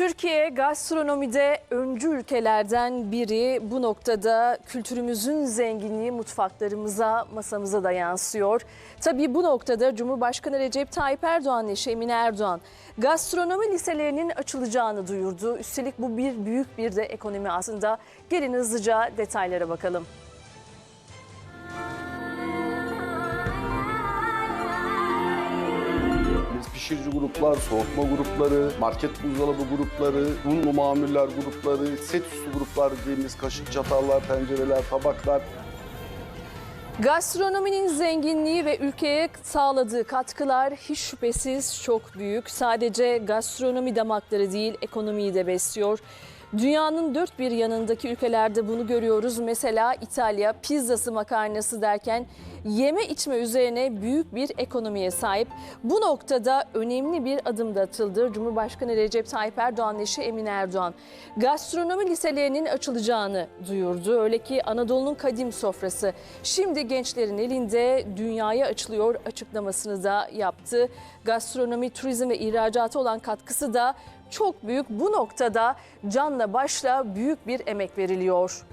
Türkiye gastronomide öncü ülkelerden biri. Bu noktada kültürümüzün zenginliği mutfaklarımıza, masamıza da yansıyor. Tabii bu noktada Cumhurbaşkanı Recep Tayyip Erdoğan eşi Emine Erdoğan gastronomi liselerinin açılacağını duyurdu. Üstelik bu bir büyük bir de ekonomi aslında. Gelin hızlıca detaylara bakalım. Pişirici gruplar, soğutma grupları, market buzdolabı grupları, unlu mamuller grupları, set üstü gruplar dediğimiz kaşık, çatallar, tencereler, tabaklar, Gastronominin zenginliği ve ülkeye sağladığı katkılar hiç şüphesiz çok büyük. Sadece gastronomi damakları değil, ekonomiyi de besliyor. Dünyanın dört bir yanındaki ülkelerde bunu görüyoruz. Mesela İtalya pizzası makarnası derken yeme içme üzerine büyük bir ekonomiye sahip. Bu noktada önemli bir adım da atıldı. Cumhurbaşkanı Recep Tayyip Erdoğan eşi Emine Erdoğan gastronomi liselerinin açılacağını duyurdu. Öyle ki Anadolu'nun kadim sofrası şimdi gençlerin elinde dünyaya açılıyor açıklamasını da yaptı. Gastronomi, turizm ve ihracata olan katkısı da çok büyük. Bu noktada canla başla büyük bir emek veriliyor.